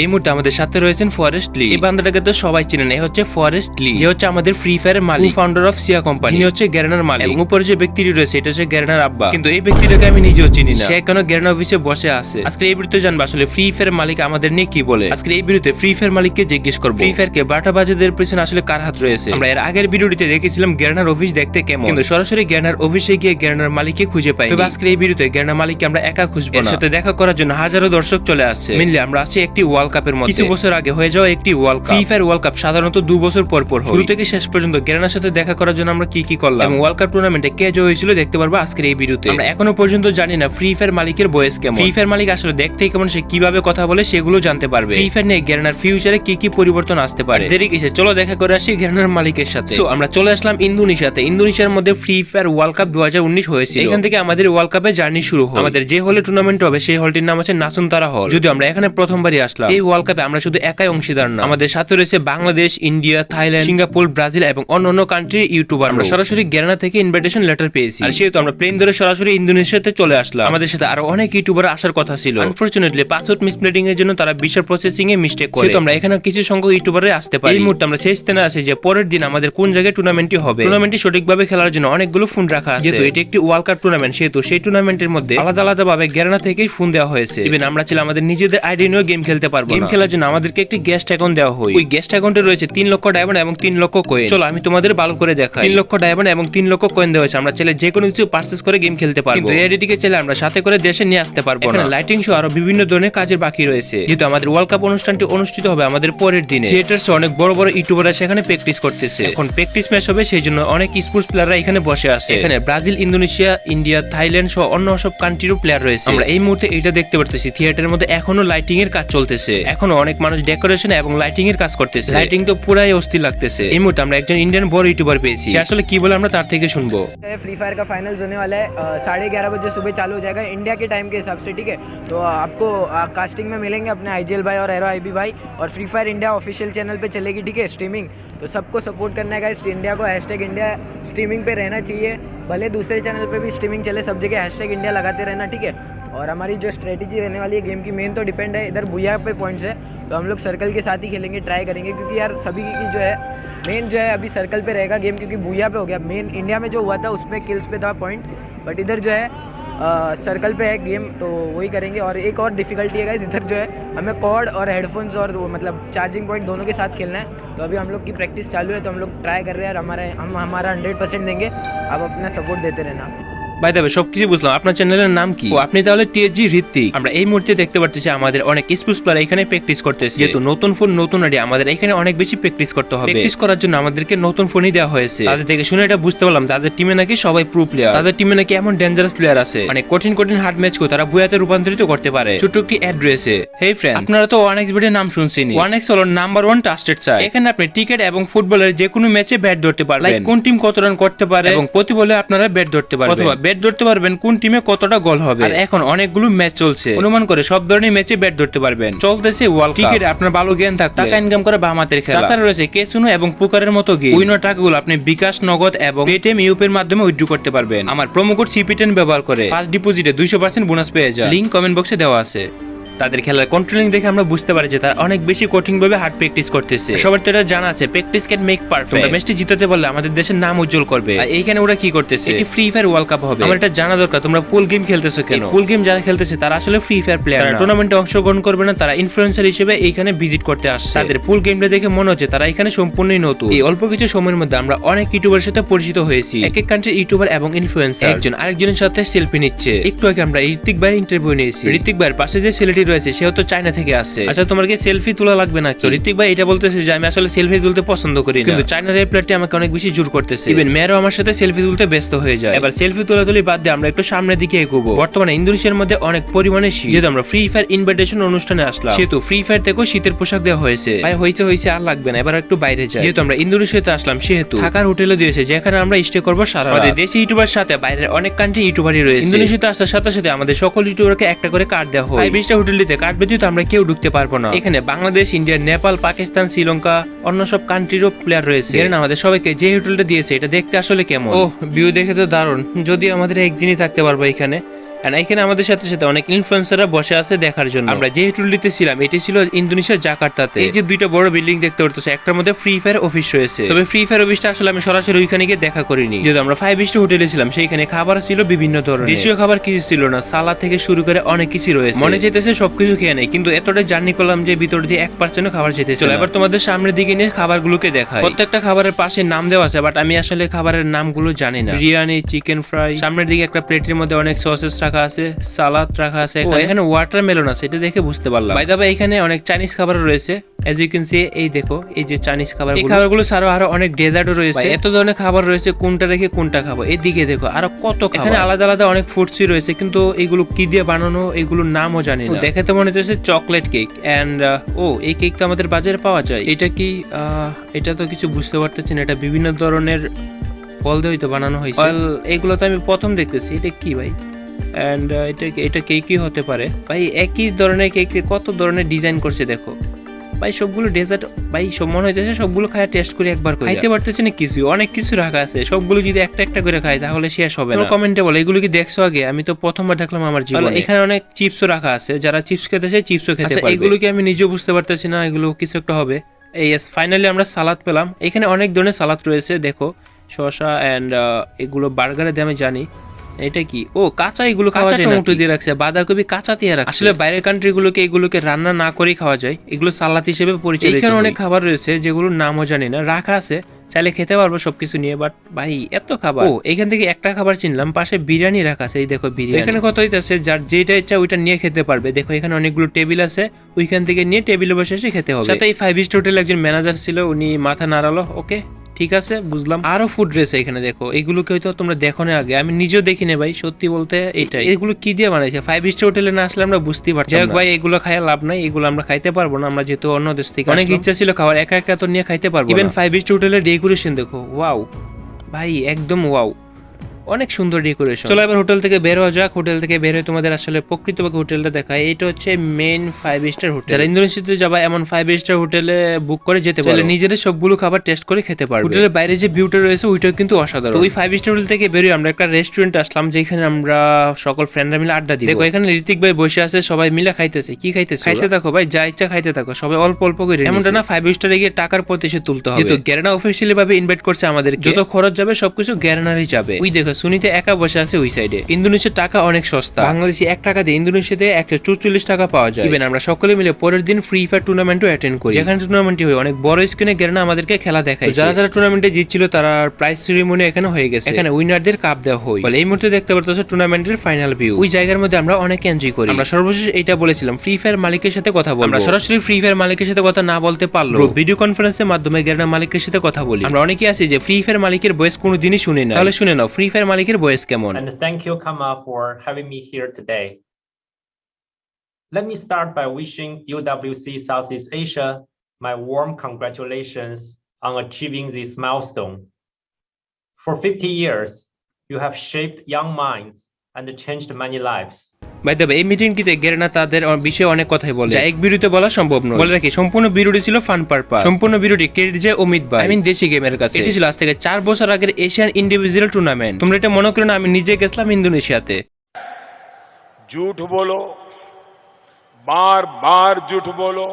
এই মুহূর্তে আমাদের সাথে রয়েছেন ফরেস্ট লি এই বান্দাটাকে তো সবাই চিনেন এই হচ্ছে ফরেস্ট লি যে হচ্ছে আমাদের ফ্রি ফায়ারের মালিক। ফাউন্ডার অফ সিয়া কোম্পানি যিনি হচ্ছে গ্যারেনার মালিক। এবং উপরে যে ব্যক্তিটি রয়েছে এটা হচ্ছে গ্যারেনার আব্বা। কিন্তু এই ব্যক্তিটাকে আমি নিজেও চিনি না। সে কেন গ্যারেনার অফিসে বসে আছে। আজকে এই ভিডিওতে জানব আসলে ফ্রি ফায়ার মালিক আমাদের নিয়ে কি বলে? আজকে এই ভিডিওতে ফ্রি ফায়ার মালিককে জিজ্ঞেস করব। ফ্রি ফায়ার কে বাটা বাজাদের পিছনে আসলে কার হাত রয়েছে? আমরা এর আগের ভিডিওটিতে দেখেছিলাম গ্যারেনার অফিস দেখতে কেমন। কিন্তু সরাসরি গ্যারেনার অফিসে গিয়ে গ্যারেনার মালিককে খুঁজে পাই তবে আজকে এই ভিডিওতে গ্যারেনার মালিককে আমরা একা খুঁজবো এর সাথে দেখা করার জন্য হাজারো দর্শক চলে আসছে। মেনলি আমরা আছি একটি ওয়ার্ল্ড কাপের মধ্যে। কিছু বছর আগে হয়ে যাওয়া একটি world cup free fire world cup সাধারণত দু বছর পর পর হয়। শুরু থেকে শেষ পর্যন্ত গ্যারেনার সাথে দেখা করার জন্য আমরা কি কি করলাম? এবং ওয়ার্ল্ড কাপ টুর্নামেন্টে কে জয় হয়েছিল দেখতে পারব আজকের এই ভিডিওতে। আমরা এখনও পর্যন্ত জানি না ফ্রি ফায়ার মালিকের বয়স কেমন। ফ্রি ফায়ার মালিক আসলে দেখতে কেমন সে কীভাবে কথা বলে সেগুলো জানতে পারবে। ফ্রি ফায়ার নিয়ে গ্যারেনার ফিউচারে কি কি পরিবর্তন আসতে পারে? দেরি কিসে চলো দেখা করে আসি গ্যারেনার মালিকের সাথে। So, আমরা চলে আসলাম ইন্দোনেশিয়াতে। ইন্দোনেশিয়ার মধ্যে ফ্রি ফায়ার ওয়ার্ল্ড কাপ দু হয়েছিল। এখান থেকে আমাদের ওয়ার্ল্ড কাপের জার্নি শুরু হয়। আমাদের যে হলে টুর্নামেন্ট হবে সেই হলটির নাম আছে নাসুনতারা হল যদি আমরা এখানে প্রথমবারই আসলাম এই ওয়ার্ল্ড কাপে আমরা শুধু একাই অংশীদার না। আমাদের সাথে রয়েছে Bangladesh, India, Thailand, Singapore, Brazil এবং অন্যান্য কান্ট্রির ইউটিউবার আমরা সরাসরি গ্যারানা থেকে ইনভাইটেশন লেটার পেয়েছি। আর সেহেতু আমরা প্লেন ধরে সরাসরি ইন্দোনেশিয়াতে চলে আসলাম। আমাদের সাথে আরও অনেক ইউটিউবার আসার কথা ছিল। আনফরচুনেটলি পাসওয়ার্ড মিসপ্লেটিং এর জন্য তারা বিশাল প্রসেসিং এ মিস্টেক করে। সেহেতু আমরা এখানে কিছু সংখ্যক ইউটিউবারে আসতে পারি। এই মুহূর্তে আমরা শেষ স্থানে আছি যে পরের দিন আমাদের কোন জায়গায় টুর্নামেন্টটি হবে। টুর্নামেন্টটি সঠিকভাবে খেলার জন্য অনেকগুলো ফোন রাখা আছে। যেহেতু এটি একটি ওয়ার্ল্ড কাপ টুর্নামেন্ট সেহেতু সেই টুর্নামেন্টের মধ্যে আলাদা আলাদা ভাবে গ্যারানা থেকেই ফোন দেওয়া হয়েছে। ইভেন আমরা ছিল আমাদের নিজেদের আইডি নিয়েও গেম খেলতে পারব গেম খেলার জন্য আমাদেরকে একটি গেস্ট অ্যাকাউন্ট দেওয়া হয়। ওই গেস্ট অ্যাকাউন্টে রয়েছে তিন লক্ষ ডায়মন্ড এবং তিন লক্ষ কয়েন চলো আমি তোমাদের ভালো করে দেখাই। তিন লক্ষ ডায়মন্ড এবং তিন লক্ষ কয়েন দেওয়া হয়েছে। আমরা চাইলে যে কোনো কিছু পার্চেস করে গেম খেলতে পারব। কিন্তু এই আইডিটিকে চাইলে আমরা সাথে করে দেশে নিয়ে আসতে পারব না। লাইটিং শো আরও বিভিন্ন ধরনের কাজের বাকি রয়েছে। যেহেতু আমাদের ওয়ার্ল্ড কাপ অনুষ্ঠানটি অনুষ্ঠিত হবে আমাদের পরের দিনে। থিয়েটার্স অনেক বড় বড় ইউটিউবাররা সেখানে প্র্যাকটিস করতেছে। এখন প্র্যাকটিস ম্যাচ হবে সেই জন্য অনেক স্পোর্টস প্লেয়াররা এখানে বসে আছে। এখানে ব্রাজিল ইন্দোনেশিয়া ইন্ডিয়া থাইল্যান্ড সহ অন্য সব কান্ট্রিরও প্লেয়ার রয়েছে। আমরা এই মুহূর্তে এটা দেখতে পারতেছি। থিয়েটারের মধ্যে এখনও লাইটিং এর কাজ চলতেছে। এখনো অনেক মানুষ ডেকোরেশন এবং লাইটিং এর কাজ করতেছে লাইটিং তো পুরাই অস্থির লাগতেছে এই মুহূর্তে আমরা একজন ইন্ডিয়ান বড় ইউটিউবার পেয়েছি সে আসলে কি বলে আমরা তার থেকে শুনবো फ्री फायर का फाइनल्स होने वाला है अ, साढ़े ग्यारह बजे सुबह चालू हो जाएगा इंडिया के टाइम के हिसाब से ठीक है तो आपको कास्टिंग में मिलेंगे अपने आई भाई और एरो आई भाई और free fire India official channel पे चलेगी ठीक है स्ट्रीमिंग तो सबको सपोर्ट करना है इस इंडिया को हैशटैग इंडिया स्ट्रीमिंग पे रहना चाहिए भले दूसरे चैनल पे भी स्ट्रीमिंग चले सब जगह हैशटैग इंडिया लगाते रहना ठीक है और हमारी जो स्ट्रेटेजी रहने वाली है गेम की मेन तो डिपेंड है इधर भूया पे पॉइंट्स है तो हम लोग सर्कल के साथ ही खेलेंगे ट्राई करेंगे क्योंकि यार सभी की जो है मेन जो है अभी सर्कल पे रहेगा गेम क्योंकि भूया पे हो गया। मेन इंडिया में जो हुआ था उसमें किल्स पे था पॉइंट बट इधर जो है आ, सर्कल पे है गेम तो वही करेंगे। और एक और डिफिकल्टी है इधर जो है हमें कॉर्ड और हेडफोन्स और मतलब चार्जिंग पॉइंट दोनों के साथ खेलना है। तो अभी हम लोग की प्रैक्टिस चालू है तो हम लोग ट्राई कर रहे हैं और हमारे हम हमारा हंड्रेड परसेंट देंगे। आप अपना सपोर्ट देते रहना। বাই দেবে সবকিছু বুঝলাম। আপনার চ্যানেলের নাম কি? ও আপনি তাহলে টিএজি ঋত্বিক আমরা এই মুহূর্তে দেখতে পারতেছি আমাদের অনেক স্পোর্টস প্লেয়ার এখানে প্র্যাকটিস করতেছে। যেহেতু নতুন ফোন নতুন আইডি আমাদের এখানে অনেক বেশি প্র্যাকটিস করতে হবে। প্র্যাকটিস করার জন্য আমাদেরকে নতুন ফোনই দেওয়া হয়েছে। তাদের থেকে শুনে এটা বুঝতে পারলাম তাদের টিমে নাকি সবাই প্রো প্লেয়ার তাদের টিমে নাকি এমন ডেঞ্জারাস প্লেয়ার আছে। মানে কঠিন কঠিন হার্ড তারা বুয়াতে রূপান্তরিত করতে পারে। ছোট একটি অ্যাড রয়েছে হেই ফ্রেন্ড আপনারা তো ওয়ান এক্স নাম শুনছেন ওয়ান এক্স হলো নাম্বার ওয়ান ট্রাস্টেড সাইট এখানে আপনি টিকেট এবং ফুটবলের যে কোনো ম্যাচে ব্যাট ধরতে পারবেন। কোন টিম কত রান করতে পারে। এবং প্রতি বলে আপনারা ব্যাট ধরতে পারবেন। অথবা ব্যাট ধরতে পারবেন কোন টিমে কতটা গোল হবে। আর এখন অনেকগুলো ম্যাচ চলছে। অনুমান করে সব ধরনের ম্যাচে ব্যাট ধরতে পারবেন। চলতেছে ওয়ার্ল্ড ক্রিকেট আপনার ভালো জ্ঞান থাকবে। টাকা ইনকাম করে বাম হাতের খেলা। তাছাড়া রয়েছে কেসুনো এবং পুকারের মতো গেম উইনার টাকাগুলো আপনি বিকাশ নগদ এবং পেটিএম ইউপের মাধ্যমে উইথড্র করতে পারবেন। আমার প্রোমো কোড সিপিটেন ব্যবহার করে। ফার্স্ট ডিপোজিটে দুইশো পার্সেন্ট বোনাস পেয়ে যায় লিঙ্ক কমেন্ট বক্সে দেওয়া আছে। তাদের খেলার কন্ট্রোলিং দেখে আমরা বুঝতে পারি যে তারা অনেক বেশি কঠিন ভাবে হার্ড প্র্যাকটিস করতেছে। সবার তো এটা জানা আছে প্র্যাকটিস ক্যান মেক পারফেক্ট ম্যাচটি জিতাতে পারলে আমাদের দেশের নাম উজ্জ্বল করবে। আর এইখানে ওরা কি করতেছে? এটি ফ্রি ফায়ার ওয়ার্ল্ড কাপ হবে। আমার এটা জানা দরকার তোমরা পুল গেম খেলতেছো কেন? পুল গেম যারা খেলতেছে তারা আসলে ফ্রি ফায়ার প্লেয়ার টুর্নামেন্টে অংশগ্রহণ করবে না তারা ইনফ্লুয়েন্সার হিসেবে এইখানে ভিজিট করতে আসছে। তাদের পুল গেমটা দেখে মনে হচ্ছে তারা এখানে সম্পূর্ণই নতুন। এই অল্প কিছু সময়ের মধ্যে আমরা অনেক ইউটিউবারের সাথে পরিচিত হয়েছি। এক এক কান্ট্রির ইউটিউবার এবং ইনফ্লুয়েন্সার একজন আরেকজনের সাথে সেলফি নিচ্ছে। একটু আগে আমরা ঋতিক ভাইয়ের ইন্টারভিউ নিয়েছি। ঋতিক ভাইয়ের পাশে যে ছেলেটি রয়েছে সেও তো চায়না থেকে আসছে আচ্ছা তোমার কি সেলফি তোলা লাগবে না তো ঋত্বিক ভাই এটা বলতেছে যে আমি আসলে সেলফি তুলতে পছন্দ করি না। কিন্তু চায়নার এই প্লেয়ারটি আমাকে অনেক বেশি জোর করতেছে। ইভেন মেয়েরও আমার সাথে সেলফি তুলতে ব্যস্ত হয়ে যায়। এবার সেলফি তোলা তুলি বাদ দিয়ে আমরা একটু সামনের দিকে এগোবো। বর্তমানে ইন্দোনেশিয়ার মধ্যে অনেক পরিমাণে শীত। যেহেতু আমরা ফ্রি ফায়ার ইনভাইটেশন অনুষ্ঠানে আসলাম। সেহেতু ফ্রি ফায়ার থেকেও শীতের পোশাক দেওয়া হয়েছে। ভাই হয়েছে হয়েছে আর লাগবে না। এবার একটু বাইরে যাই। যেহেতু আমরা ইন্দোনেশিয়াতে আসলাম সেহেতু থাকার হোটেলও দিয়েছে যেখানে আমরা স্টে করব সারা। আমাদের দেশি ইউটিউবার সাথে বাইরের অনেক কান্ট্রি ইউটিউবারই রয়েছে। ইন্দোনেশিয়াতে আসার সাথে সাথে আমাদের সকল ইউটিউবারকে একটা করে কার্ড দেওয়া হয়। ফাইভ স্টার হোটেলটিতে কার্ড ব্যতীত আমরা কেউ ঢুকতে পারব না। এখানে বাংলাদেশ ইন্ডিয়া নেপাল পাকিস্তান শ্রীলঙ্কা অন্য সব কান্ট্রিরও প্লেয়ার রয়েছে। এর আমাদের সবাইকে যে হোটেলটা দিয়েছে এটা দেখতে আসলে কেমন? ও ভিউ দেখে তো দারুণ। যদি আমাদের একদিনই থাকতে পারব এখানে এখানে আমাদের সাথে সাথে অনেক ইনফ্লুয়েন্সাররা বসে আছে দেখার জন্য। আমরা যে হোটেলটিতে ছিলাম এটি ছিল ইন্দোনেশিয়ার জাকার্তাতে। এই যে দুইটা বড় বিল্ডিং দেখতে পারতেছে একটার মধ্যে ফ্রি ফায়ার অফিস রয়েছে। তবে ফ্রি ফায়ার অফিসটা আসলে আমি সরাসরি ওইখানে গিয়ে দেখা করিনি। যেহেতু আমরা ফাইভ স্টার হোটেলে ছিলাম সেইখানে খাবার ছিল বিভিন্ন ধরনের। দেশীয় খাবার কিছু ছিল না সালাদ থেকে শুরু করে অনেক কিছু রয়েছে। মনে যেতেছে সবকিছু খেয়ে নেই কিন্তু এতটা জার্নি করলাম যে ভিতর দিয়ে এক পার্সেন্ট খাবার যেতেছে এবার তোমাদের সামনের দিকে নিয়ে খাবারগুলোকে দেখায় প্রত্যেকটা খাবারের পাশে নাম দেওয়া আছে বাট আমি আসলে খাবারের নামগুলো জানি না। বিরিয়ানি চিকেন ফ্রাই সামনের দিকে একটা প্লেটের মধ্যে অনেক সসেস রাখা আছে সালাদ রাখা আছে এখানে। ওয়াটার মেলন আছে এটা দেখে বুঝতে পারলাম। বাই দাবা এখানে অনেক চাইনিজ খাবার রয়েছে। এজ ইউ ক্যান সি এই দেখো এই যে চাইনিজ খাবার এই খাবারগুলো ছাড়াও আরও অনেক ডেজার্টও রয়েছে। এত ধরনের খাবার রয়েছে কোনটা রেখে কোনটা খাব? এদিকে দেখো আরও কত খাবার। এখানে আলাদা আলাদা অনেক ফুডসই রয়েছে কিন্তু এগুলো কি দিয়ে বানানো এগুলোর নামও জানি না। দেখে তো মনে হচ্ছে চকলেট কেক এন্ড ও এই কেক তো আমাদের বাজারে পাওয়া যায়। এটা কি আহ, এটা তো কিছু বুঝতে পারতেছি না এটা বিভিন্ন ধরনের ফল দিয়ে হয়তো বানানো হয়েছে। এগুলো তো আমি প্রথম দেখতেছি এটা কি ভাই? অ্যান্ড এটা এটা কেকই হতে পারে? ভাই একই ধরনের কেক কত ধরনের ডিজাইন করছে দেখো। ভাই সবগুলো ডেজার্ট ভাই সব মনে হইতেছে সবগুলো খায় টেস্ট করে একবার করে খাইতে পারতেছি না কিছু অনেক কিছু রাখা আছে। সবগুলো যদি একটা একটা করে খাই তাহলে শেষ হবে না। কমেন্টে বলো এগুলো কি দেখছ আগে? আমি তো প্রথমবার দেখলাম আমার জীবনে। এখানে অনেক চিপসও রাখা আছে। যারা চিপস খেতে চায় চিপসও খেতে পারবে। এগুলো কি আমি নিজেও বুঝতে পারতেছি না এগুলো কিছু একটা হবে। এই ফাইনালি আমরা সালাদ পেলাম। এখানে অনেক ধরনের সালাদ রয়েছে দেখো। শসা এন্ড এগুলো বার্গারে দিয়ে আমি জানি। এটা কি? ও কাঁচা এগুলো খাওয়া যায় টমেটো দিয়ে রাখছে বাঁধাকপি কাঁচা দিয়ে রাখছে। আসলে বাইরের কান্ট্রি গুলোকে এগুলোকে রান্না না করেই খাওয়া যায়। এগুলো সালাদ হিসেবে পরিচিত এখানে অনেক খাবার রয়েছে যেগুলোর নামও জানি না। রাখা আছে চাইলে খেতে পারব সবকিছু নিয়ে বাট ভাই এত খাবার। ও এখান থেকে একটা খাবার চিনলাম পাশে বিরিয়ানি রাখা আছে এই দেখো বিরিয়ানি। এখানে কত হইতাছে যার যেটা ইচ্ছা ওইটা নিয়ে খেতে পারবে। দেখো এখানে অনেকগুলো টেবিল আছে ওইখান থেকে নিয়ে টেবিলে বসে এসে খেতে হবে। সাথে এই ফাইভ স্টার হোটেল একজন ম্যানেজার ছিল উনি মাথা নাড়ালো ওকে। ঠিক আছে বুঝলাম। আরও ফুড রয়েছে এখানে দেখো। এগুলোকে হয়তো তোমরা দেখো না আগে। আমি নিজেও দেখি না ভাই সত্যি বলতে এটাই। এগুলো কি দিয়ে বানাইছে? ফাইভ স্টার হোটেলে না আসলে আমরা বুঝতে পারছি যাই ভাই এগুলো খাই লাভ নাই। এগুলো আমরা খাইতে পারব না আমরা যেহেতু অন্য দেশ থেকে অনেক ইচ্ছা ছিল খাওয়ার একা একা তো নিয়ে খাইতে পারব ইভেন ফাইভ স্টার হোটেলের ডেকোরেশন দেখো ওয়াও ভাই একদম ওয়াও অনেক সুন্দর ডেকোরেশন চলো এবার হোটেল থেকে বের হওয়া যাক। হোটেল থেকে বের হয়ে তোমাদের আসলে প্রকৃতপক্ষে হোটেলটা দেখায় এটা হচ্ছে মেন ফাইভ স্টার হোটেল যারা ইন্দোনেশিয়াতে যাবা এমন ফাইভ স্টার হোটেলে বুক করে যেতে পারো। নিজেদের সবগুলো খাবার টেস্ট করে খেতে পারবে। হোটেলের বাইরে যে ভিউটা রয়েছে ওইটাও কিন্তু অসাধারণ। তো ওই ফাইভ স্টার হোটেল থেকে বেরিয়ে আমরা একটা রেস্টুরেন্ট আসলাম যেখানে আমরা সকল ফ্রেন্ডরা মিলে আড্ডা দিই দেখো এখানে ঋতিক ভাই বসে আছে সবাই মিলে খাইতেছে। কি খাইতেছে খাইতে থাকো ভাই যা ইচ্ছা খাইতে থাকো। সবাই অল্প অল্প করে এমনটা না ফাইভ স্টারে গিয়ে টাকার প্রতিশোধ তুলতে হবে। তো গ্যারেনা অফিসিয়ালি ভাবে ইনভাইট করছে আমাদের যত খরচ যাবে সবকিছু গ্যারেনারই যাবে। ওই দেখো সুনিতে একা বসে আছে ওই সাইডে ইন্দোনেশিয়ার টাকা অনেক সস্তা। বাংলাদেশি এক টাকা দিয়ে ইন্দোনেশিয়াতে একশো চৌচল্লিশ টাকা পাওয়া যায়। ইভেন আমরা সকলে মিলে পরের দিন ফ্রি ফায়ার টুর্নামেন্টও অ্যাটেন্ড করি। যেখানে টুর্নামেন্টটি হয় অনেক বড় স্ক্রিনে গ্যারেনা আমাদেরকে খেলা দেখায়। যারা যারা টুর্নামেন্টে জিতছিল তারা প্রাইজ সেরিমনি এখানে হয়ে গেছে। এখানে উইনারদের কাপ দেওয়া হয়। বলে এই মুহূর্তে দেখতে পারতেছো টুর্নামেন্টের ফাইনাল ভিউ ওই জায়গার মধ্যে আমরা অনেক এনজয় করি। আমরা সর্বশেষ এটা বলেছিলাম ফ্রি ফায়ার মালিকের সাথে কথা বলব। আমরা সরাসরি ফ্রি ফায়ার মালিকের সাথে কথা না বলতে পারল ভিডিও কনফারেন্সের মাধ্যমে গ্যারেনা মালিকের সাথে কথা বলি। আমরা অনেকেই আছি যে ফ্রি ফায়ার মালিকের বয়স কোনোদিনই শুনে না। তাহলে শুনে নাও ফ্রি ফায়ার মালিকের বয়স কেমন And thank you, Kama, for having me here today. Let me start by wishing UWC Southeast Asia my warm congratulations on achieving this milestone. For 50 years, you have shaped young minds and changed many lives. By the এই মিটিংটিতে Garena তাদের বিষয়ে অনেক কথাই বলে যা এক ভিডিওতে বলা সম্ভব নয় বলে রাখি সম্পূর্ণ ভিডিওটি ছিল ফান পারপাস সম্পূর্ণ ভিডিওটি ক্রেডিট যে অমিত ভাই আই মিন দেশি গেমের কাছে এটি ছিল আজ থেকে চার বছর আগের এশিয়ান ইন্ডিভিজুয়াল টুর্নামেন্ট তোমরা এটা মনে করো না আমি নিজে গেছিলাম ইন্দোনেশিয়াতে झूठ बोलो बार बार झूठ बोलो